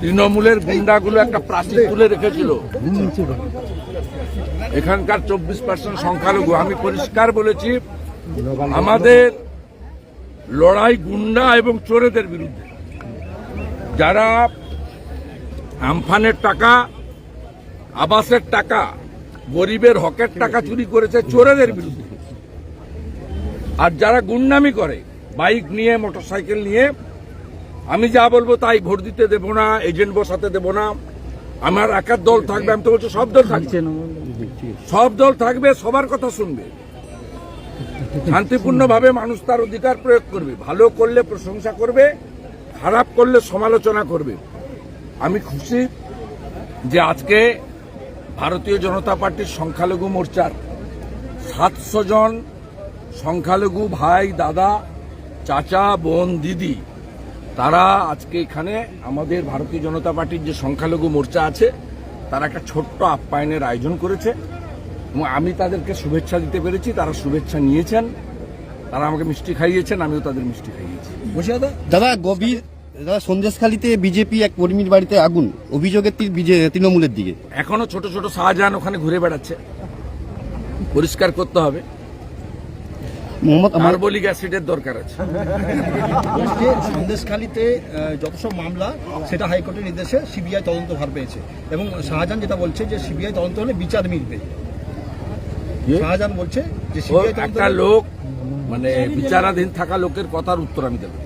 তৃণমূলের গুন্ডাগুলো একটা প্রাচীর তুলে রেখেছিল। এখানকার চব্বিশ পার্সেন্ট সংখ্যালঘু। আমি পরিষ্কার বলেছি, আমাদের লড়াই গুন্ডা এবং চোরেদের বিরুদ্ধে। যারা আমফানের টাকা, আবাসের টাকা, গরিবের হকের টাকা চুরি করেছে চোরেদের বিরুদ্ধে। আর যারা গুন্ডামি করে, বাইক নিয়ে, মোটরসাইকেল নিয়ে আমি যা বলব তাই ভোট দিতে দেব না এজেন্ট বসাতে দেব না। আমার একার দল থাকবে আমি তো বলছি সব দল থাকবে। সব দল থাকবে সবার কথা শুনবে। শান্তিপূর্ণভাবে মানুষ তার অধিকার প্রয়োগ করবে ভালো করলে প্রশংসা করবে খারাপ করলে সমালোচনা করবে। আমি খুশি যে আজকে ভারতীয় জনতা পার্টির সংখ্যালঘু মোর্চার সাতশো জন সংখ্যালঘু ভাই দাদা চাচা বোন দিদি তারা আজকে এখানে আমাদের ভারতীয় জনতা পার্টির যে সংখ্যালঘু মোর্চা আছে তারা একটা ছোট্ট আপ্যায়নের আয়োজন করেছে এবং আমি তাদেরকে শুভেচ্ছা দিতে পেরেছি তারা শুভেচ্ছা নিয়েছেন। তারা আমাকে মিষ্টি খাইয়েছেন আমিও তাদের মিষ্টি খাইয়েছি। দাদা দাদা গভীর দাদা সন্দেশখালীতে বিজেপি এক কর্মীর বাড়িতে আগুন অভিযোগের তৃণমূলের দিকে। এখনও ছোট ছোট শাহজাহান ওখানে ঘুরে বেড়াচ্ছে। পরিষ্কার করতে হবে। মোহাম্মদ কার্বলিক অ্যাসিডের দরকার আছে। সন্দেশখালীতে যত সব মামলা সেটা হাইকোর্টের নির্দেশে সিবিআই তদন্ত ভার পেয়েছে। এবং শাহজাহান যেটা বলছে যে সিবিআই তদন্ত হলে বিচার মিলবে। শাহজাহান বলছে যে সিবিআই একটা লোক মানে বিচারাধীন থাকা লোকের কথার উত্তর আমি দেবো।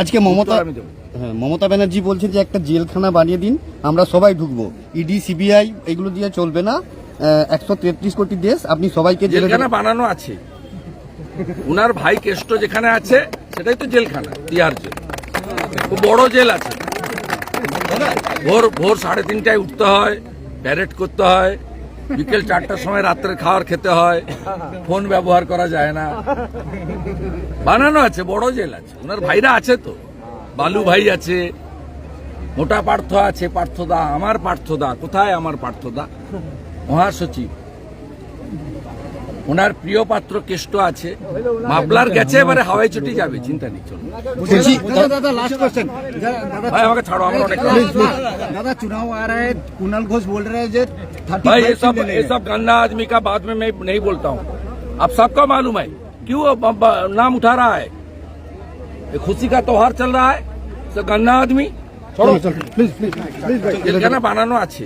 আজকে মমতা আমি দেবো। হ্যাঁ, মমতা ব্যানার্জি বলছে যে একটা জেলখানা বানিয়ে দিন আমরা সবাই ঢুকবো। ইডি সিবিআই এগুলো দিয়ে চলবে না। একশো তেত্রিশ কোটি দেশ আপনি সবাইকে জেলখানা বানানো আছে। উনার ভাই কেষ্ট যেখানে আছে সেটাই তো জেলখানা তিহার জেল। খুব বড় জেল আছে। ভোর ভোর সাড়ে তিনটায় উঠতে হয় প্যারেড করতে হয় বিকেল চারটার সময় রাত্রে খাবার খেতে হয় ফোন ব্যবহার করা যায় না। বানানো আছে বড় জেল আছে। ওনার ভাইরা আছে তো। বালু ভাই আছে মোটা পার্থ আছে পার্থদা আমার পার্থদা কোথায় আমার পার্থদা? মহাসচিব ওনার প্রিয় পাত্র কেষ্ট আছে মাবলার গেছে এবারে হাওয়াই চটি যাবে চিন্তা নেই চলুন বলছি दादा दादा लास्ट क्वेश्चन दादा ভাই আমাকে ছাড়ো আমার অনেক दादा चुनाव आ रहा है कुणाल घोष बोल रहे हैं जो थर्टी भाई ये सब ये सब गंदा आदमी का बात में मैं नहीं बोलता हूँ अब सबका मालूम है क्यों अब- अब नाम उठा रहा है ये खुशी का त्योहार चल रहा है तो गंदा आदमी छोड़ो प्लीज प्लीज प्लीज জেলখানা বানানো আছে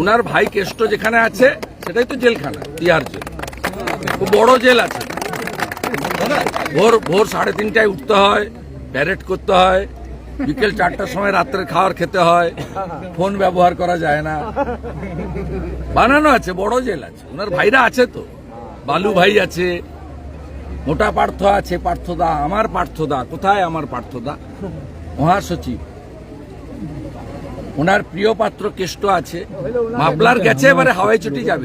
উনার ভাই কেষ্ট যেখানে আছে, সেটাই তো জেলখানা, তিহার জেল। খুব বড় জেল আছে। ভোর ভোর সাড়ে তিনটায় উঠতে হয় প্যারেড করতে হয়, বিকেল চারটার সময় রাত্রে খাওয়ার খেতে হয় ফোন ব্যবহার করা যায় না। বানানো আছে, বড় জেল আছে। ওনার ভাইরা আছে তো। বালু ভাই আছে, মোটা পার্থ আছে, পার্থদা, আমার পার্থদা। কোথায় আমার পার্থদা? মহাসচিব। ওনার প্রিয় পাত্র কেষ্ট আছে। মাবলার গেছে এবারে হাওয়াই চটি যাবে।